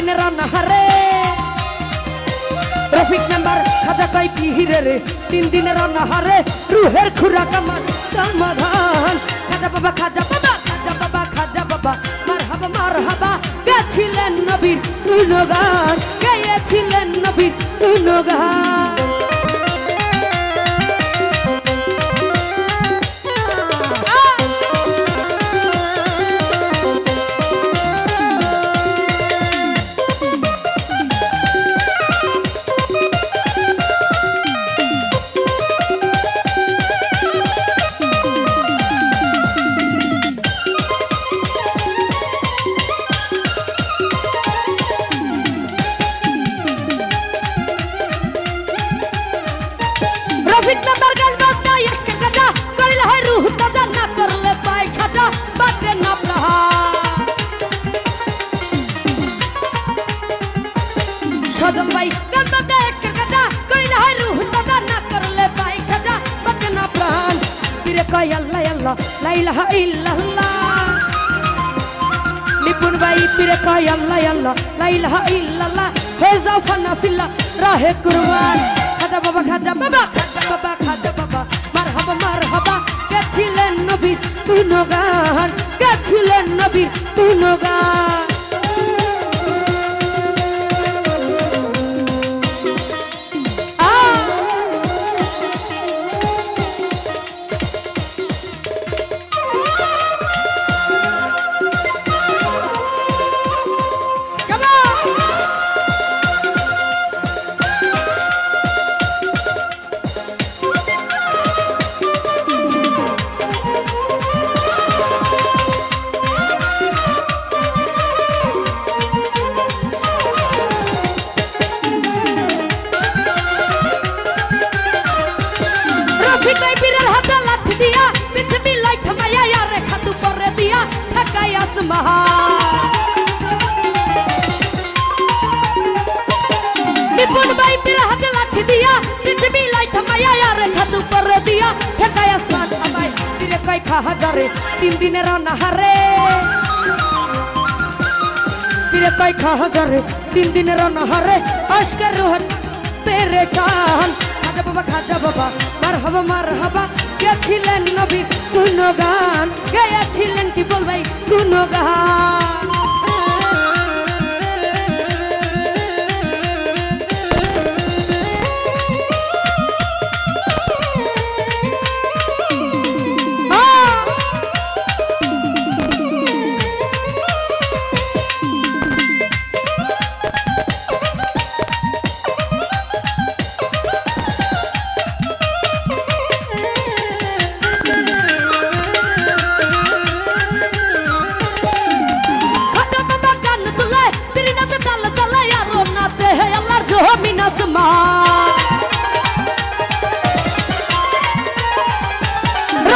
দিনের অনাহারে traffic number খাজা তাই পিহিরে রে, তিন দিনের অনাহারে রুহের খুরাক আমার সমাধান। খাজা বাবা খাজা বাবা খাজা বাবা খাজা বাবা মার হাবা মার হাবা গেছিলেন নবীর গুণগান গেয়েছিলেন নবীর গুণগান কয় আল্লাহ আল্লাহ লা ইলাহা ইল্লাল্লাহ নিপুণ ভাই ফিরে কয় আল্লাহ আল্লাহ লা ইলাহা ইল্লাল্লাহ হয়ে যাও ফানা ফিল্লা রাহে কুরবান খাজা বাবা খাজা বাবা খাজা বাবা খাজা বাবা মারহাবা মারহাবা গেছিলেন নবীর গুণগান গেছিলেন নবীর গুণগান আ আসমাহা নিপুণ ভাই বীরের হাতে লাঠি দিয়া, পৃথিবী লাই থামাইয়া আর রেখা দুপরে দিয়া। ঠেকাই আসমান আমায়, তীরে কয় খা হাজারে, তিন দিনের অনাহারে। তীরে কয় খা হাজারে, তিন দিনের অনাহারে, আজকের রোহন পেরেশান খাজা বাবা খাজা বাবা মার হবা মার হবা গেছিলেন নবী কোন গান গেয়েছিলেন কি বলবাই কোন খাজা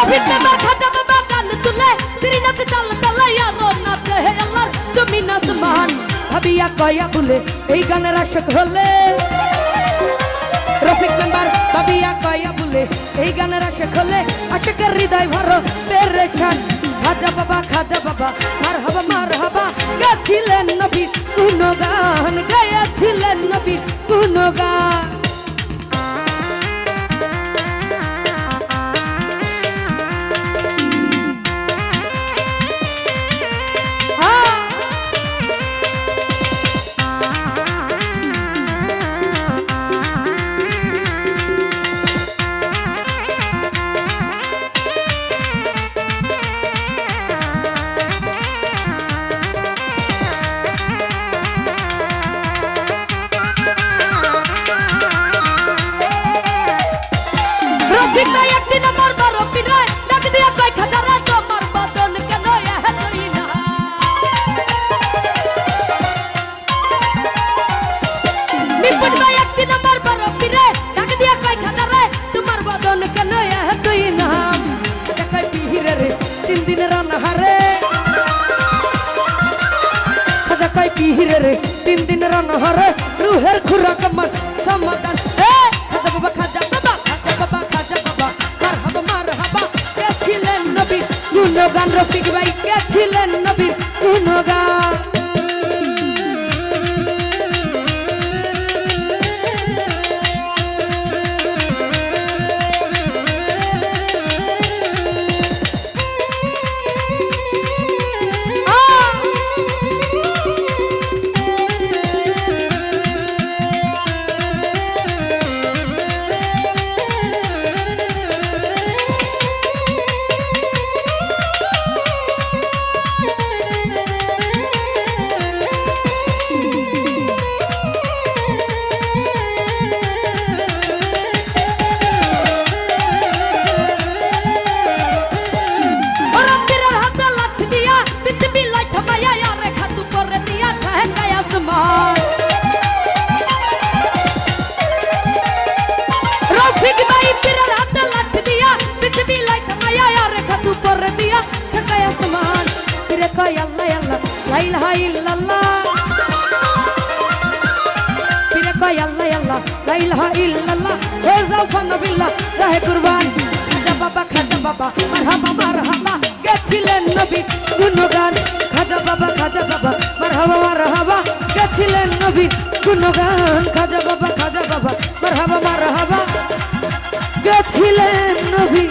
রফিক মেম্বার খাজা বাবা গান তুলে, তিরি নাচে চাল চালে আরও নাচে হে আল্লাহর জমি নাচ মান ভাবিয়া কয়া বলে এই গানের আশক হলে। রফিক মেম্বার ভাবিয়া কয়া বলে এই গানের আশক হলে। আশকের হৃদয় ভরো তেরে খান খাজা বাবা খাজা বাবা, মার হবা, মার নবী, কোন গান গেছিলেন নবী কোন তিন দিনের অনাহারে খাজা কয় পিহিরে রে? তিন দিনের অনাহারে রুহের খুরাক আমার সমাদান খাজা বাবা খাজা বাবা খাজা বাবা খাজা বাবা, মার হাবা মার হাবা। কে ছিলেন নবী? গুণগান রফিক ভাই, কে ছিলেন রফিক ভাই পিরার হাতে লাঠি দিয়া পৃথিবী লাইট মায়া আর খাতু পর দিয়া ঠকায় আসমান রে কয় আল্লাহ আল্লাহ, লাইল হাইল্লাল্লাহ রে কয় আল্লাহ আল্লাহ, লাইল হাইল্লাল্লাহ ও যাও ফানা বিল্লাহ রাহে কুরবান। খাজা বাবা, খাজা গুণগান। গুণগান খাজা বাবা খাজা বাবা মারহাবা মারহাবা। গেছিলেন নবী।